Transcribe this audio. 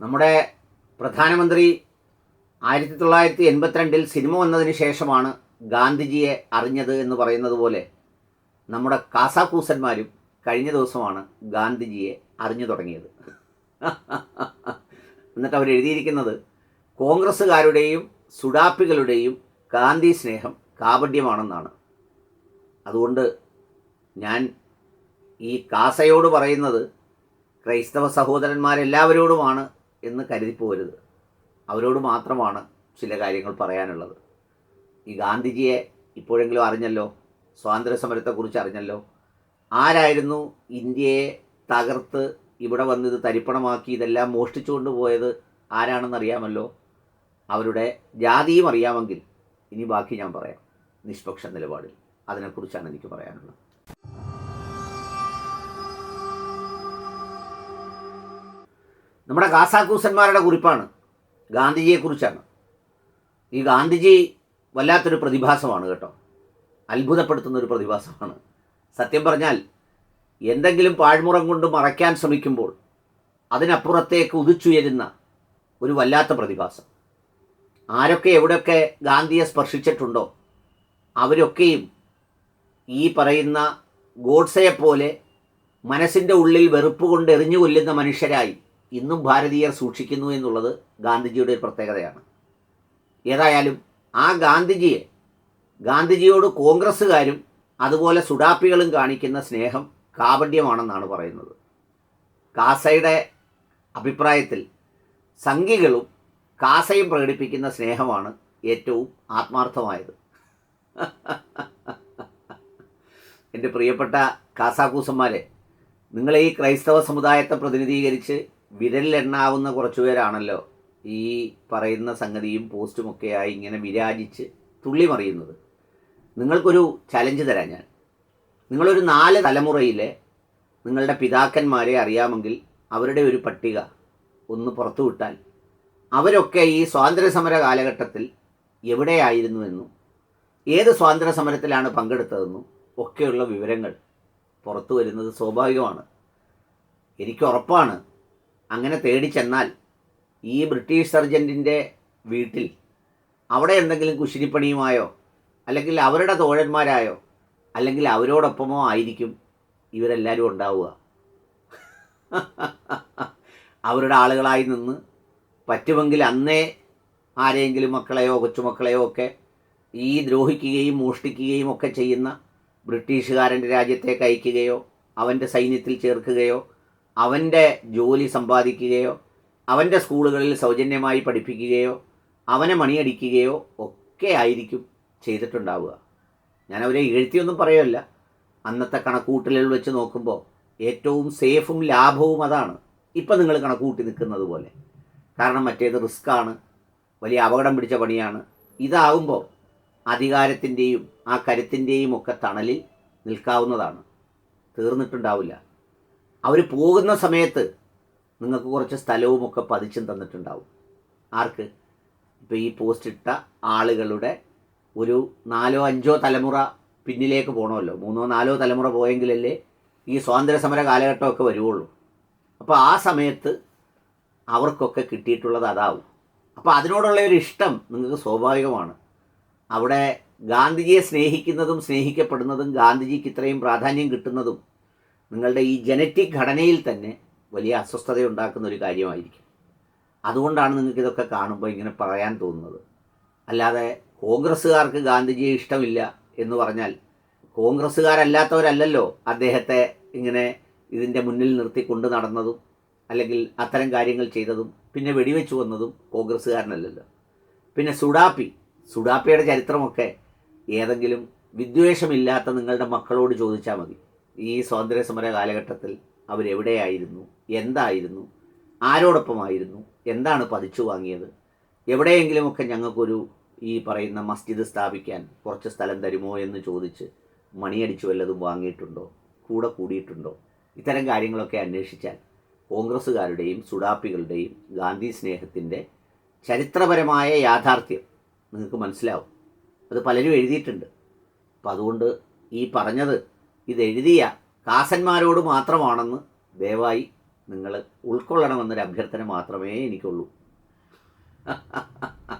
നമ്മുടെ പ്രധാനമന്ത്രി ആയിരത്തി തൊള്ളായിരത്തി എൺപത്തിരണ്ടിൽ സിനിമ വന്നതിന് ശേഷമാണ് ഗാന്ധിജിയെ അറിഞ്ഞത് എന്ന് പറയുന്നത് പോലെ നമ്മുടെ കാസാക്കൂസന്മാരും കഴിഞ്ഞ ദിവസമാണ് ഗാന്ധിജിയെ അറിഞ്ഞു തുടങ്ങിയത്. എന്നിട്ട് അവർ എഴുതിയിരിക്കുന്നത് കോൺഗ്രസ്സുകാരുടെയും സുഡാപ്പികളുടെയും ഗാന്ധി സ്നേഹം കാപഡ്യമാണെന്നാണ് അതുകൊണ്ട് ഞാൻ ഈ കാസയോട് പറയുന്നത് ക്രൈസ്തവ സഹോദരന്മാരെല്ലാവരോടുമാണ് എന്ന് കരുതിപ്പോരുത് അവരോട് മാത്രമാണ് ചില കാര്യങ്ങൾ പറയാനുള്ളത്. ഈ ഗാന്ധിജിയെ ഇപ്പോഴെങ്കിലും അറിഞ്ഞല്ലോ? സ്വാതന്ത്ര്യ സമരത്തെക്കുറിച്ച് അറിഞ്ഞല്ലോ? ആരായിരുന്നു ഇന്ത്യയെ തകർത്ത് ഇവിടെ വന്ന് ഇത് തരിപ്പണമാക്കി ഇതെല്ലാം മോഷ്ടിച്ചുകൊണ്ട് പോയത്? ആരാണെന്ന് അറിയാമല്ലോ അവരുടെ ജാതിയും അറിയാമെങ്കിൽ ഇനി ബാക്കി ഞാൻ പറയാം. നിഷ്പക്ഷ നിലപാടിൽ. അതിനെക്കുറിച്ചാണ് എനിക്ക് പറയാനുള്ളത്. നമ്മുടെ കാസാക്കൂസന്മാരുടെ കുറിപ്പാണ്. ഗാന്ധിജിയെക്കുറിച്ചാണ്. ഈ ഗാന്ധിജി വല്ലാത്തൊരു പ്രതിഭാസമാണ് കേട്ടോ. അത്ഭുതപ്പെടുത്തുന്ന ഒരു പ്രതിഭാസമാണ്. സത്യം പറഞ്ഞാൽ എന്തെങ്കിലും പാഴ്മുറം കൊണ്ട് മറയ്ക്കാൻ ശ്രമിക്കുമ്പോൾ അതിനപ്പുറത്തേക്ക് ഉദിച്ചുയരുന്ന ഒരു വല്ലാത്ത പ്രതിഭാസം. ആരൊക്കെ എവിടെയൊക്കെ ഗാന്ധിയെ സ്പർശിച്ചിട്ടുണ്ടോ അവരൊക്കെയും ഈ പറയുന്ന ഗോഡ്സയെപ്പോലെ മനസ്സിന്റെ ഉള്ളിൽ വെറുപ്പ് കൊണ്ട് എറിഞ്ഞു കൊല്ലുന്ന മനുഷ്യരായി ഇന്നും ഭാരതീയർ സൂക്ഷിക്കുന്നു എന്നുള്ളത് ഗാന്ധിജിയുടെ ഒരു പ്രത്യേകതയാണ്. ഏതായാലും ആ ഗാന്ധിജിയെ ഗാന്ധിജിയോട് കോൺഗ്രസ്സുകാരും അതുപോലെ സുഡാപ്പികളും കാണിക്കുന്ന സ്നേഹം കാപഢ്യമാണെന്നാണ് പറയുന്നത്. കാസയുടെ അഭിപ്രായത്തിൽ സംഘികളും കാസയും പ്രകടിപ്പിക്കുന്ന സ്നേഹമാണ് ഏറ്റവും ആത്മാർത്ഥമായത്. എന്റെ പ്രിയപ്പെട്ട കാസാക്കൂസന്മാരെ നിങ്ങളെ ഈ ക്രൈസ്തവ സമുദായത്തെ പ്രതിനിധീകരിച്ച് വിരലിലെണ്ണാവുന്ന കുറച്ചു പേരാണല്ലോ ഈ പറയുന്ന സംഗതിയും പോസ്റ്റുമൊക്കെയായി ഇങ്ങനെ വിരാജിച്ച് തുള്ളിമറിയുന്നത്. നിങ്ങൾക്കൊരു ചലഞ്ച് തരാം ഞാൻ. നിങ്ങളൊരു നാല് തലമുറയിലെ നിങ്ങളുടെ പിതാക്കന്മാരെ അറിയാമെങ്കിൽ അവരുടെ ഒരു പട്ടിക ഒന്ന് പുറത്തുവിട്ടാൽ അവരൊക്കെ ഈ സ്വാതന്ത്ര്യസമര കാലഘട്ടത്തിൽ എവിടെയായിരുന്നുവെന്നും ഏത് സ്വാതന്ത്ര്യ സമരത്തിലാണ് പങ്കെടുത്തതെന്നും ഒക്കെയുള്ള വിവരങ്ങൾ പുറത്തു വരുന്നത് സ്വാഭാവികമാണ്. എനിക്ക് ഉറപ്പാണ് അങ്ങനെ തേടി ചെന്നാൽ ഈ ബ്രിട്ടീഷ് സർജന്റിന്റെ വീട്ടിൽ അവിടെ എന്തെങ്കിലും കുശിനിപ്പണിയുമായോ അല്ലെങ്കിൽ അവരുടെ തോഴന്മാരായോ അല്ലെങ്കിൽ അവരോടൊപ്പമോ ആയിരിക്കും ഇവരെല്ലാവരും ഉണ്ടാവുക. അവരുടെ ആളുകളായി നിന്ന് പറ്റുമെങ്കിൽ അന്നേ ആരെയെങ്കിലും മക്കളെയോ കൊച്ചുമക്കളെയോ ഒക്കെ ഈ ദ്രോഹിക്കുകയും മോഷ്ടിക്കുകയും ഒക്കെ ചെയ്യുന്ന ബ്രിട്ടീഷുകാരന്റെ രാജ്യത്തേക്ക് അയക്കുകയോ അവന്റെ സൈന്യത്തിൽ ചേർക്കുകയോ അവന്റെ ജോലി സമ്പാദിക്കുകയോ അവന്റെ സ്കൂളുകളിൽ സൗജന്യമായി പഠിപ്പിക്കുകയോ അവനെ മണിയടിക്കുകയോ ഒക്കെ ആയിരിക്കും ചെയ്തിട്ടുണ്ടാവുക. ഞാൻ അവരെ എഴുത്തിയൊന്നും പറയല്ല. അന്നത്തെ കണക്കൂട്ടലുകൾ വെച്ച് നോക്കുമ്പോൾ ഏറ്റവും സേഫും ലാഭവും അതാണ് ഇപ്പം നിങ്ങൾ കണക്കൂട്ടി നിൽക്കുന്നത് പോലെ. കാരണം മറ്റേത് റിസ്ക്കാണ് വലിയ അപകടം പിടിച്ച പണിയാണ്. ഇതാവുമ്പോൾ അധികാരത്തിന്റെയും ആ കരുത്തിന്റെയും ഒക്കെ തണലിൽ നിൽക്കാവുന്നതാണ്. തീർന്നിട്ടുണ്ടാവില്ല. അവർ പോകുന്ന സമയത്ത് നിങ്ങൾക്ക് കുറച്ച് സ്ഥലവും ഒക്കെ പതിച്ചും തന്നിട്ടുണ്ടാവും. ആർക്ക്? ഇപ്പോൾ ഈ പോസ്റ്റ് ഇട്ട ആളുകളുടെ ഒരു നാലോ അഞ്ചോ തലമുറ പിന്നിലേക്ക് പോകണമല്ലോ മൂന്നോ നാലോ തലമുറ പോയെങ്കിലല്ലേ ഈ സ്വാതന്ത്ര്യ സമര കാലഘട്ടമൊക്കെ വരുവുള്ളൂ. അപ്പോൾ ആ സമയത്ത് അവർക്കൊക്കെ കിട്ടിയിട്ടുള്ളത് അതാവും. അപ്പോൾ അതിനോടുള്ള ഒരു ഇഷ്ടം നിങ്ങൾക്ക് സ്വാഭാവികമാണ്. അവിടെ ഗാന്ധിജിയെ സ്നേഹിക്കുന്നതും സ്നേഹിക്കപ്പെടുന്നതും ഗാന്ധിജിക്ക് ഇത്രയും പ്രാധാന്യം കിട്ടുന്നതും നിങ്ങളുടെ ഈ ജനറ്റിക് ഘടനയിൽ തന്നെ വലിയ അസ്വസ്ഥത ഉണ്ടാക്കുന്ന ഒരു കാര്യമായിരിക്കും. അതുകൊണ്ടാണ് നിങ്ങൾക്ക് ഇതൊക്കെ കാണുമ്പോൾ ഇങ്ങനെ പറയാൻ തോന്നുന്നത്. അല്ലാതെ കോൺഗ്രസ്സുകാർക്ക് ഗാന്ധിജിയെ ഇഷ്ടമില്ല എന്ന് പറഞ്ഞാൽ കോൺഗ്രസ്സുകാരല്ലാത്തവരല്ലല്ലോ അദ്ദേഹത്തെ ഇങ്ങനെ ഇതിന്റെ മുന്നിൽ നിർത്തി കൊണ്ട് നടന്നതും അല്ലെങ്കിൽ അത്തരം കാര്യങ്ങൾ ചെയ്തതും പിന്നെ വെടിവെച്ചു വന്നതും കോൺഗ്രസ്സുകാരനല്ലല്ലോ. പിന്നെ സുഡാപ്പി സുഡാപ്പിയുടെ ചരിത്രമൊക്കെ ഏതെങ്കിലും വിദ്വേഷമില്ലാത്ത നിങ്ങളുടെ മക്കളോട് ചോദിച്ചാൽ മതി. ഈ സ്വാതന്ത്ര്യ സമര കാലഘട്ടത്തിൽ അവരെവിടെയായിരുന്നു? എന്തായിരുന്നു? ആരോടൊപ്പമായിരുന്നു? എന്താണ് പതിച്ചു വാങ്ങിയത്? എവിടെയെങ്കിലുമൊക്കെ ഞങ്ങൾക്കൊരു ഈ പറയുന്ന മസ്ജിദ് സ്ഥാപിക്കാൻ കുറച്ച് സ്ഥലം തരുമോ എന്ന് ചോദിച്ച് മണിയടിച്ചു വല്ലതും വാങ്ങിയിട്ടുണ്ടോ? കൂടെ കൂടിയിട്ടുണ്ടോ? ഇത്തരം കാര്യങ്ങളൊക്കെ അന്വേഷിച്ചാൽ കോൺഗ്രസ്സുകാരുടെയും സുഡാപ്പികളുടെയും ഗാന്ധി സ്നേഹത്തിന്റെ ചരിത്രപരമായ യാഥാർത്ഥ്യം നിങ്ങൾക്ക് മനസ്സിലാവും. അത് പലരും എഴുതിയിട്ടുണ്ട്. അപ്പം അതുകൊണ്ട് ഈ പറഞ്ഞത് ഇത് എഴുതിയ കാസന്മാരോട് മാത്രമാണെന്ന് ദയവായി നിങ്ങൾ ഉൾക്കൊള്ളണമെന്നൊരു അഭ്യർത്ഥന മാത്രമേ എനിക്കുള്ളൂ.